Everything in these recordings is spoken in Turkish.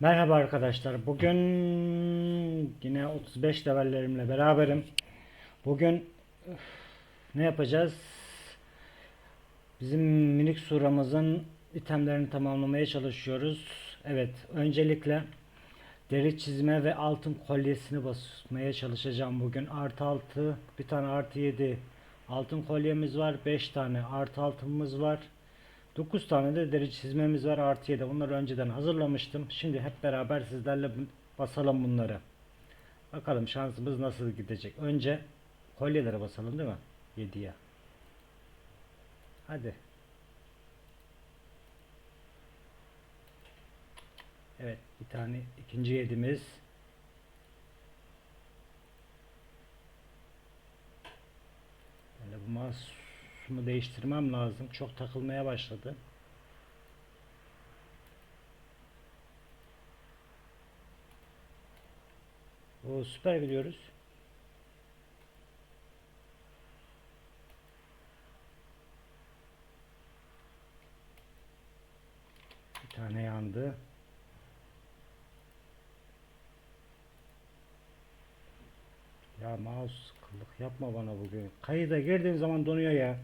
Merhaba arkadaşlar. Bugün yine 35 levellerimle beraberim. Bugün üf, ne yapacağız? Bizim minik suramızın itemlerini tamamlamaya çalışıyoruz. Evet, öncelikle deri çizme ve altın kolyesini basmaya çalışacağım bugün. Artı 6, bir tane artı 7 altın kolyemiz var. 5 tane artı altınımız var. 9 tane de deri çizmemiz var artı 7. Bunları önceden hazırlamıştım. Şimdi hep beraber sizlerle basalım bunları. Bakalım şansımız nasıl gidecek. Önce kolyelere basalım değil mi? 7'ye. Hadi. Evet bir tane ikinci yedimiz. Böyle bu mouse'umu değiştirmem lazım. Çok takılmaya başladı. O süper gidiyoruz. Bir tane yandı. Ya mouse kıllık yapma bana bugün. Kayıda girdiğim zaman donuyor ya.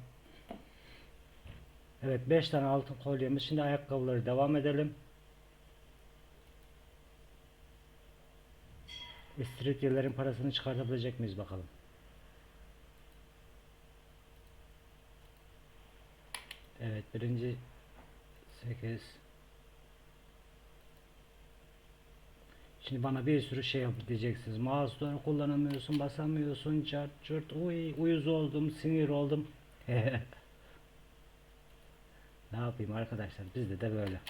Evet 5 tane altın kolyemiz. Şimdi ayakkabıları devam edelim. İstiridye'lerin parasını çıkartabilecek miyiz bakalım. Evet birinci 8 Şimdi bana bir sürü şey yap diyeceksiniz. Mouse'ları kullanamıyorsun, basamıyorsun, çart çurt, uy, uyuz oldum, sinir oldum. ne yapayım arkadaşlar, bizde de böyle.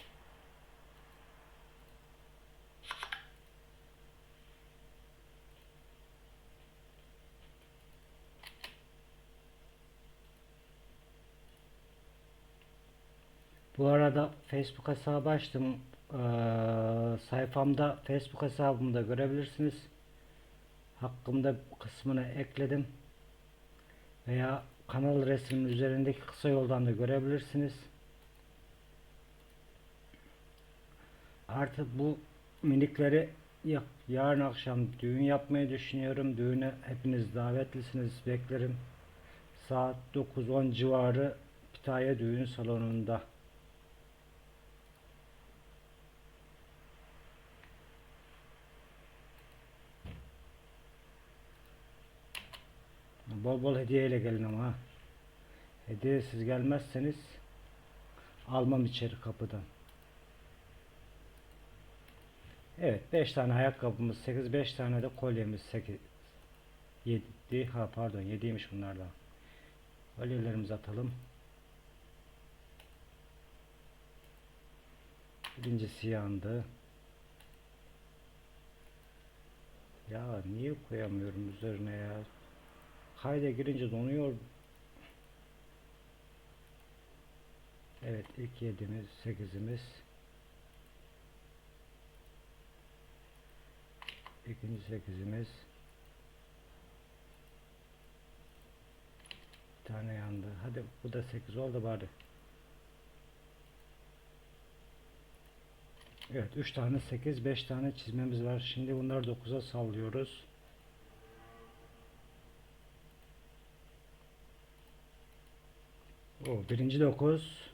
Bu arada Facebook hesabı açtım. Ee, sayfamda Facebook hesabımı da görebilirsiniz. Hakkımda kısmını ekledim. Veya kanal resminin üzerindeki kısa yoldan da görebilirsiniz. Artık bu minikleri ya- yarın akşam düğün yapmayı düşünüyorum. Düğüne hepiniz davetlisiniz. Beklerim. Saat 9-10 civarı Pitaya düğün salonunda. Bol bol hediyeyle gelin ama. Hediyesiz gelmezseniz almam içeri kapıdan. Evet 5 tane ayakkabımız 8 5 tane de kolyemiz 8 7 ha pardon 7'ymiş bunlardan. Kolyelerimizi atalım. Birincisi yandı. Ya niye koyamıyorum üzerine ya? Kayda girince donuyor. Evet ilk yedimiz, sekizimiz. İkinci sekizimiz. Bir tane yandı. Hadi bu da sekiz oldu bari. Evet üç tane sekiz, beş tane çizmemiz var. Şimdi bunları dokuza sallıyoruz. O birinci dokuz.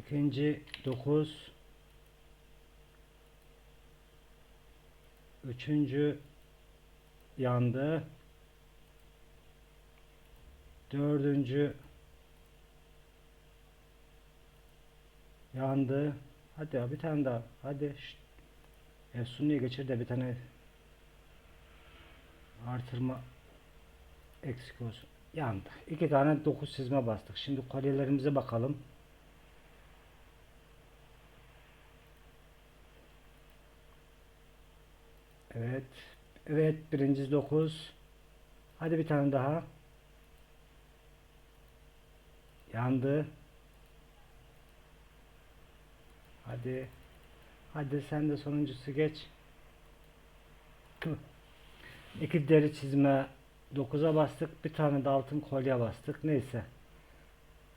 İkinci dokuz. Üçüncü yandı. Dördüncü yandı. Hadi ya bir tane daha. Hadi. Şşt. Efsunlu'yu geçir de bir tane artırma eksik olsun. Yandı. İki tane dokuz çizme bastık. Şimdi kolyelerimize bakalım. Evet. Evet birinci dokuz. Hadi bir tane daha. Yandı. Hadi. Hadi sen de sonuncusu geç. İki deri çizme 9'a bastık. Bir tane de altın kolye bastık. Neyse.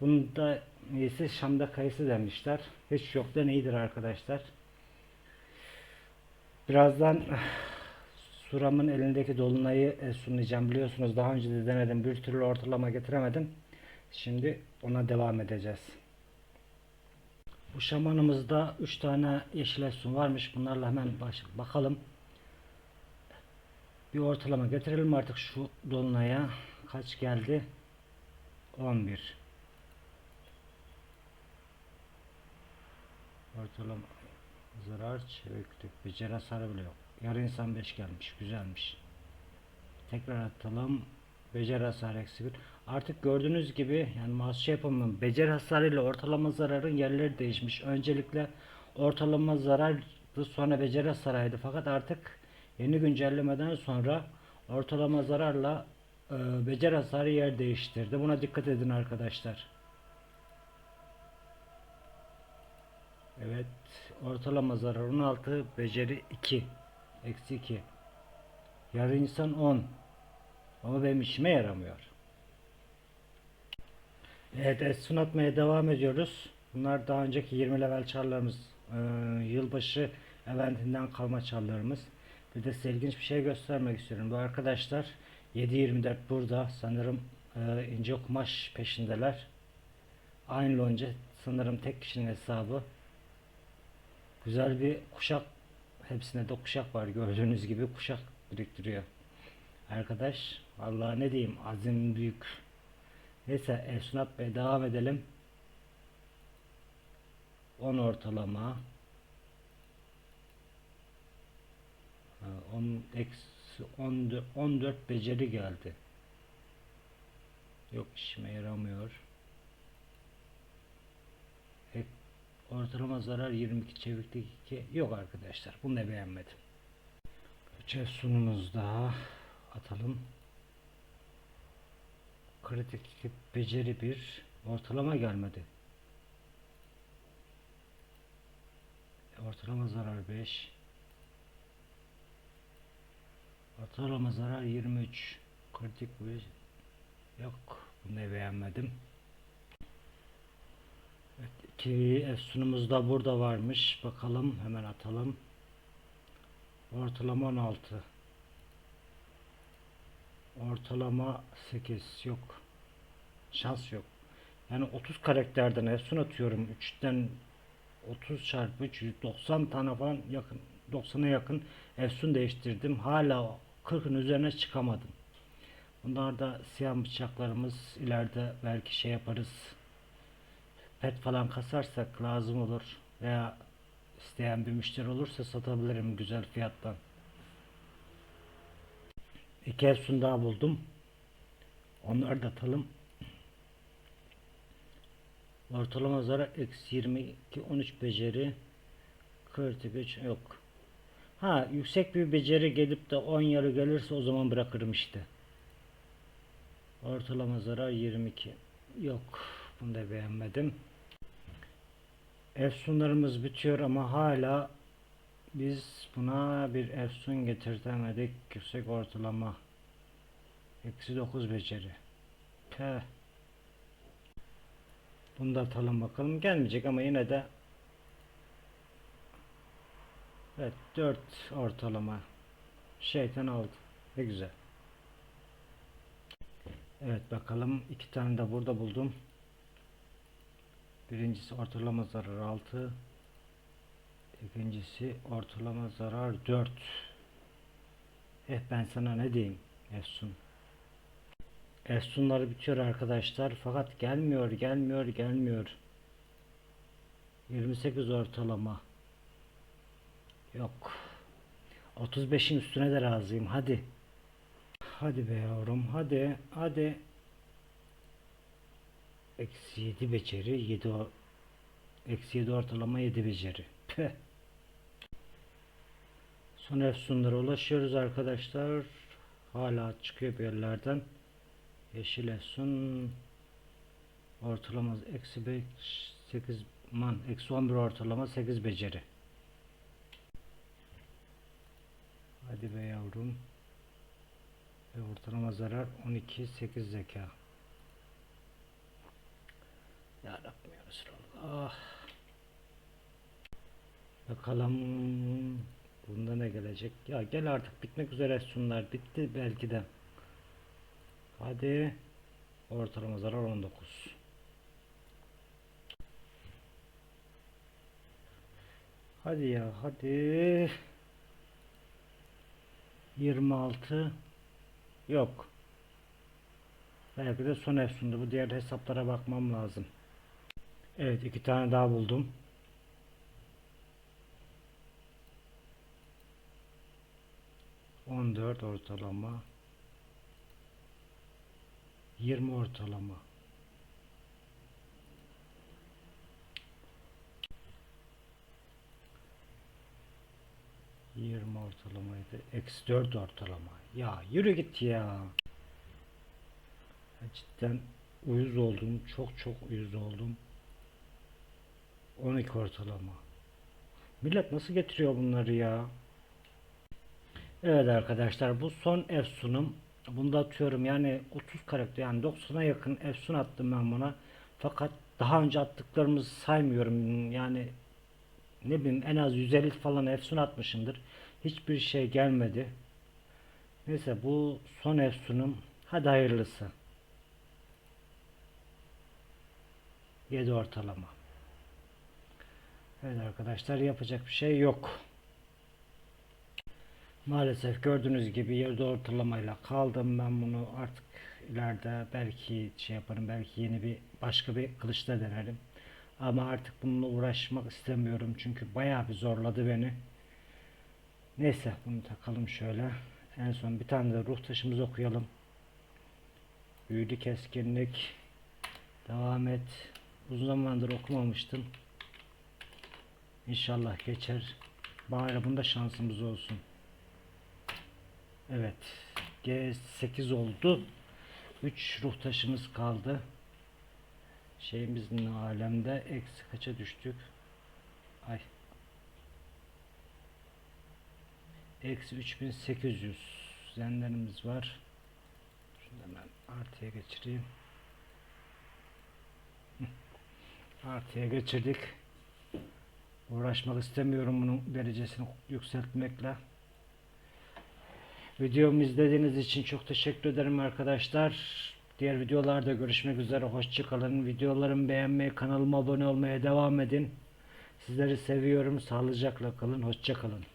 Bunda iyisi Şam'da kayısı demişler. Hiç yoktan iyidir arkadaşlar. Birazdan Suram'ın elindeki dolunayı e, sunacağım. Biliyorsunuz daha önce de denedim. Bir türlü ortalama getiremedim. Şimdi ona devam edeceğiz. Bu şamanımızda 3 tane yeşil efsun varmış. Bunlarla hemen baş, bakalım. Bir ortalama getirelim artık şu dolunaya. Kaç geldi? 11. Ortalama zarar çeviklik. Beceri hasarı bile yok. Yarı insan 5 gelmiş. Güzelmiş. Tekrar atalım. Beceri hasarı eksi 1. Artık gördüğünüz gibi yani mouse yapımın beceri hasarı ile ortalama zararın yerleri değişmiş. Öncelikle ortalama zarardı sonra beceri hasarıydı. Fakat artık yeni güncellemeden sonra ortalama zararla e, beceri hasarı yer değiştirdi. Buna dikkat edin arkadaşlar. Evet. Ortalama zarar 16. Beceri 2. Eksi 2. Yarı insan 10. Ama benim işime yaramıyor. Evet, Esun atmaya devam ediyoruz. Bunlar daha önceki 20 level çarlarımız. Ee, yılbaşı eventinden kalma çarlarımız. Bir de size ilginç bir şey göstermek istiyorum. Bu arkadaşlar 7.24 burada. Sanırım e, ince kumaş peşindeler. Aynı lonca sanırım tek kişinin hesabı. Güzel bir kuşak. Hepsinde de kuşak var. Gördüğünüz gibi kuşak biriktiriyor. Arkadaş Allah ne diyeyim azim büyük. Neyse Esnaf Bey devam edelim. 10 ortalama. Ha, 10 eksi 14, 14 beceri geldi. Yok işime yaramıyor. Ortalama zarar 22 çeviklik 2 yok arkadaşlar. Bunu da beğenmedim. Üçe sunumuzda atalım. Kritik beceri 1 ortalama gelmedi. Ortalama zarar 5 Ortalama zarar 23 Kritik bir yok bunu beğenmedim. İki efsunumuz da burada varmış. Bakalım hemen atalım. Ortalama 16 Ortalama 8 yok. Şans yok. Yani 30 karakterden efsun atıyorum. 3'ten 30 çarpı 3 90 tane falan yakın 90'a yakın efsun değiştirdim. Hala 40'ın üzerine çıkamadım. Bunlar da siyah bıçaklarımız ileride belki şey yaparız. Pet falan kasarsak lazım olur veya isteyen bir müşteri olursa satabilirim güzel fiyattan. İki efsun daha buldum. Onları da atalım. Ortalama zarar eksi 22 13 beceri 43 yok. Ha yüksek bir beceri gelip de 10 yarı gelirse o zaman bırakırım işte. Ortalama zarar 22. Yok. Bunu da beğenmedim. Efsunlarımız bitiyor ama hala biz buna bir efsun getirtemedik. Yüksek ortalama. Eksi 9 beceri. Peh. Bunu da atalım bakalım. Gelmeyecek ama yine de Evet 4 ortalama. Şeytan aldı. Ne güzel. Evet bakalım. iki tane de burada buldum. Birincisi ortalama zarar 6. İkincisi ortalama zarar 4. Eh ben sana ne diyeyim Efsun. Efsunları bitiyor arkadaşlar. Fakat gelmiyor, gelmiyor, gelmiyor. 28 ortalama. Yok. 35'in üstüne de razıyım. Hadi. Hadi be yavrum. Hadi. Hadi. Eksi 7 beceri. 7 o. Eksi 7 ortalama 7 beceri. Peh. Son efsunlara ulaşıyoruz arkadaşlar. Hala çıkıyor bir yerlerden. Yeşil efsun. Ortalama eksi 5 8 man. Eksi 11 ortalama 8 beceri. Hadi be yavrum. Ve ortalama zarar 12 8 zeka. Ya Rabbim ya Resulallah. Bakalım bunda ne gelecek? Ya gel artık bitmek üzere sunlar. Bitti belki de. Hadi. Ortalama zarar 19. Hadi ya hadi. 26 yok. Belki de son efsundu. Bu diğer hesaplara bakmam lazım. Evet iki tane daha buldum. On dört ortalama. Yirmi ortalama. Yirmi ortalamaydı. Eksi dört ortalama. Ya yürü git ya. Cidden uyuz oldum. Çok çok uyuz oldum. 12 ortalama. Millet nasıl getiriyor bunları ya? Evet arkadaşlar bu son efsunum. Bunda atıyorum yani 30 karakter yani 90'a yakın efsun attım ben buna. Fakat daha önce attıklarımızı saymıyorum. Yani ne bileyim en az 150 falan efsun atmışımdır. Hiçbir şey gelmedi. Neyse bu son efsunum. Hadi hayırlısı. 7 ortalama. Evet arkadaşlar yapacak bir şey yok. Maalesef gördüğünüz gibi yerde ortalamayla kaldım. Ben bunu artık ileride belki şey yaparım. Belki yeni bir başka bir kılıçla denerim. Ama artık bununla uğraşmak istemiyorum. Çünkü bayağı bir zorladı beni. Neyse bunu takalım şöyle. En son bir tane de ruh taşımızı okuyalım. Büyülü keskinlik. Devam et. Uzun zamandır okumamıştım. İnşallah geçer. Bari bunda şansımız olsun. Evet. G8 oldu. 3 ruh taşımız kaldı. Şeyimiz ne alemde? Eksi kaça düştük? Ay. Eksi 3800 zenlerimiz var. Şunu hemen artıya geçireyim. Artıya geçirdik. Uğraşmak istemiyorum bunun derecesini yükseltmekle. Videomu izlediğiniz için çok teşekkür ederim arkadaşlar. Diğer videolarda görüşmek üzere. Hoşçakalın. Videolarımı beğenmeyi, kanalıma abone olmaya devam edin. Sizleri seviyorum. Sağlıcakla kalın. Hoşçakalın.